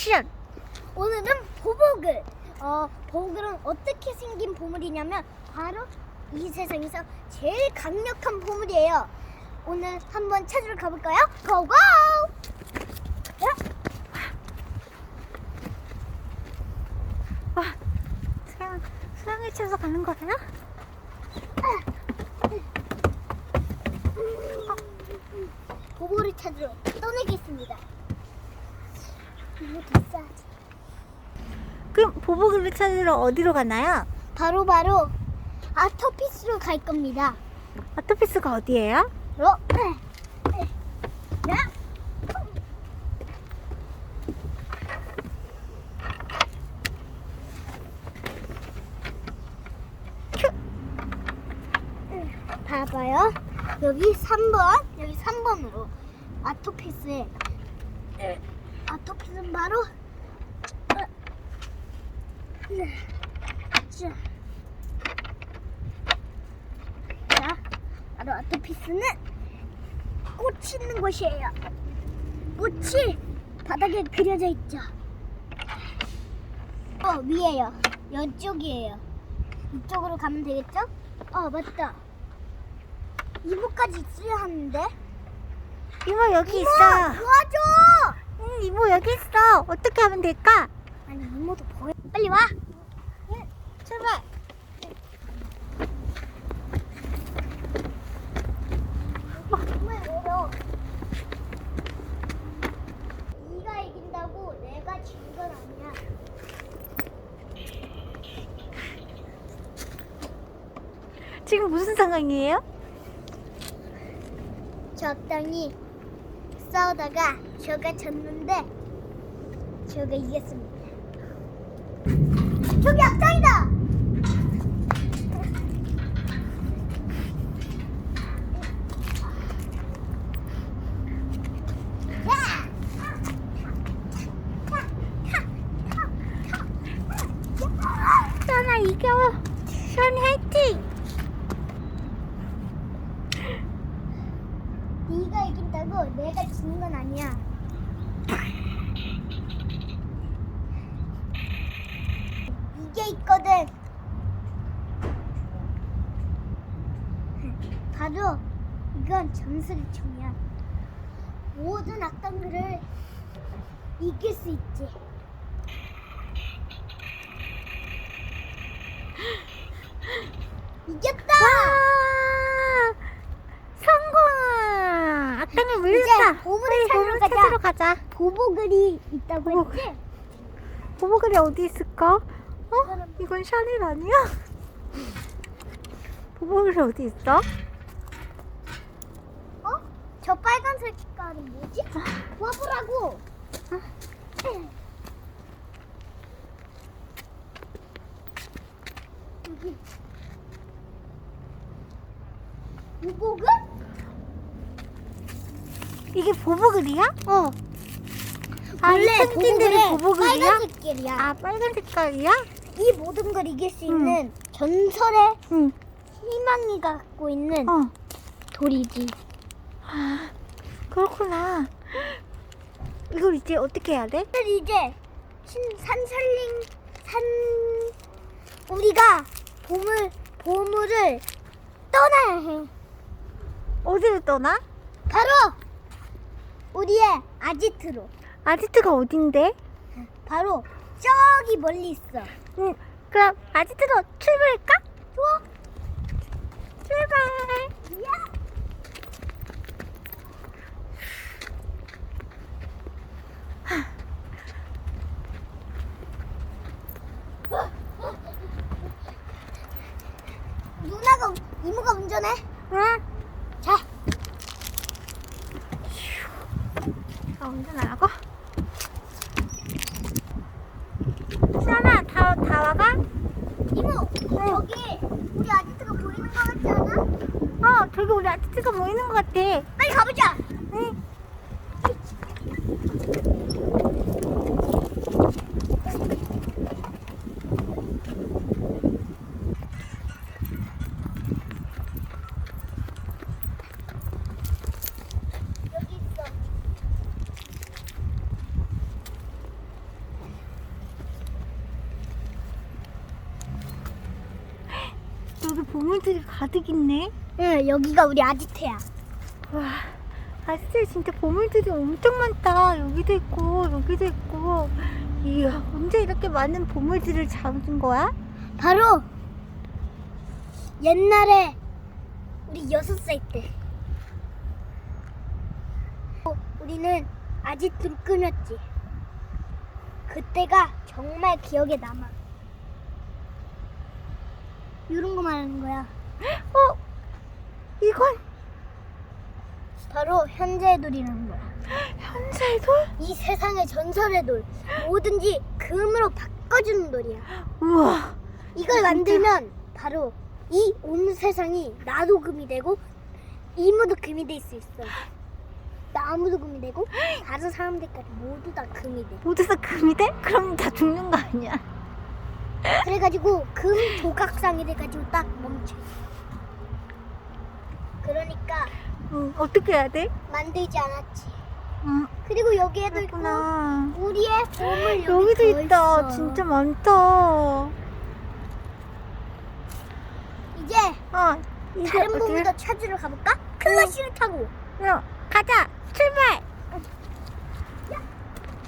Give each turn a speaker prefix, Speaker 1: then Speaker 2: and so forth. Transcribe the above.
Speaker 1: 액션!
Speaker 2: 오늘은 보복을. 어, 보복은 어떻게 생긴 보물이냐면 바로 이 세상에서 제일 강력한 보물이에요. 오늘 한번 찾으러 가볼까요? 고고!
Speaker 1: 와, 수랑, 수랑을 쳐서 가는 거야?
Speaker 2: 보물을 찾으러 떠나겠습니다.
Speaker 1: 그럼 보보글을 찾으러 어디로 가나요?
Speaker 2: 바로 바로 아토피스로 갈 겁니다.
Speaker 1: 아토피스가 어디예요?
Speaker 2: 어? 야! 봐봐요. 여기 3번, 여기 3번으로 아토피스에 아토피스는 바로 어, 자, 자, 바로 아토피스는 꽃이 있는 곳이에요. 꽃이 바닥에 그려져 있죠. 어, 위에요. 이쪽이에요. 이쪽으로 가면 되겠죠? 어, 맞다. 이모까지 있어야 하는데.
Speaker 1: 이모 여기
Speaker 2: 이모,
Speaker 1: 있어.
Speaker 2: 도와줘!
Speaker 1: 응, 이모 여기 있어. 어떻게 하면 될까?
Speaker 2: 아니, 이모도 보여. 빨리 와. 응, 출발. 어.
Speaker 1: 지금 무슨 상황이에요?
Speaker 2: 적당히 싸우다가 저가 졌는데 저가 이겼습니다. 저기 악당이다!
Speaker 1: 수아나 이겨. 수아이 화이팅!
Speaker 2: 이긴다고 내가 지는 건 아니야. 이게 있거든. 바로 이건 점수를 총이야. 모든 악당들을 이길 수 있지. 이겼다!
Speaker 1: 와! 성공! 악당을 물렸다.
Speaker 2: 이제 보물을 찾으러 가자.
Speaker 1: 찾으러 가자.
Speaker 2: 보보글이 있다고
Speaker 1: 보보글.
Speaker 2: 했지?
Speaker 1: 보보글이 어디 있을까? 어? 이건 샤넬 아니야? 보보글이 어디 있어?
Speaker 2: 어? 저 빨간색 색깔은 뭐지? 와보라고. 여기. 보복은?
Speaker 1: 이게 보보글이야? 어. 아, 이
Speaker 2: 원래
Speaker 1: 펭귄들이 보보글이야?
Speaker 2: 빨간 색깔이야.
Speaker 1: 아, 빨간 색깔이야?
Speaker 2: 이 모든 걸 이길 수 있는 전설의
Speaker 1: 응.
Speaker 2: 희망이 갖고 있는
Speaker 1: 어.
Speaker 2: 돌이지.
Speaker 1: 아, 그렇구나. 이걸 이제 어떻게 해야 돼?
Speaker 2: 오늘 이제 신, 산살림 산 우리가 보물 보물을 떠나야 해.
Speaker 1: 어디로 떠나?
Speaker 2: 바로 우리의 아지트로.
Speaker 1: 아지트가 어딘데?
Speaker 2: 바로 저기 멀리 있어.
Speaker 1: 응. 그럼 아지트로 출발할까?
Speaker 2: 좋아.
Speaker 1: 출발.
Speaker 2: 야. 누나가 이모가 운전해.
Speaker 1: 응.
Speaker 2: 자,
Speaker 1: 운전하라고? 수연아, 다, 다 와가?
Speaker 2: 이모 저기 우리 아지트가 보이는 거 같지 않아?
Speaker 1: 어, 저기 우리 아지트가 보이는 것 같아.
Speaker 2: 빨리 가보자.
Speaker 1: 응.
Speaker 2: 여기
Speaker 1: 보물들이 가득 있네.
Speaker 2: 응, 여기가 우리 아지트야.
Speaker 1: 와, 아스텔 진짜 보물들이 엄청 많다. 여기도 있고, 여기도 있고. 이야, 언제 이렇게 많은 보물들을 잡은 거야?
Speaker 2: 바로 옛날에 우리 여섯 살 때. 어, 우리는 아지트를 끊었지. 그때가 정말 기억에 남아. 이런 거 말하는 거야.
Speaker 1: 어? 이건
Speaker 2: 바로 현재의 돌이라는 거야.
Speaker 1: 현자의 돌?
Speaker 2: 이 세상의 전설의 돌. 뭐든지 금으로 바꿔주는 돌이야.
Speaker 1: 우와,
Speaker 2: 이걸 만들면 바로 이 온 세상이 나도 금이 되고 이모도 금이 될 수 있어. 나무도 금이 되고 다른 사람들까지 모두 다 금이 돼.
Speaker 1: 모두 다 금이 돼? 그럼 다 죽는 거 아니야?
Speaker 2: 그래가지고 금 조각상이 돼가지고 딱 멈춰. 그러니까
Speaker 1: 응, 어떻게 해야 돼?
Speaker 2: 만들지 않았지.
Speaker 1: 음,
Speaker 2: 그리고 여기에도 있고
Speaker 1: 그렇구나.
Speaker 2: 우리의 보물 여기
Speaker 1: 여기도
Speaker 2: 더
Speaker 1: 있다.
Speaker 2: 있어.
Speaker 1: 진짜 많다.
Speaker 2: 이제
Speaker 1: 어, 이제
Speaker 2: 다른? 보물도 찾으러 가볼까? 클래시를 타고.
Speaker 1: 어, 가자. 출발.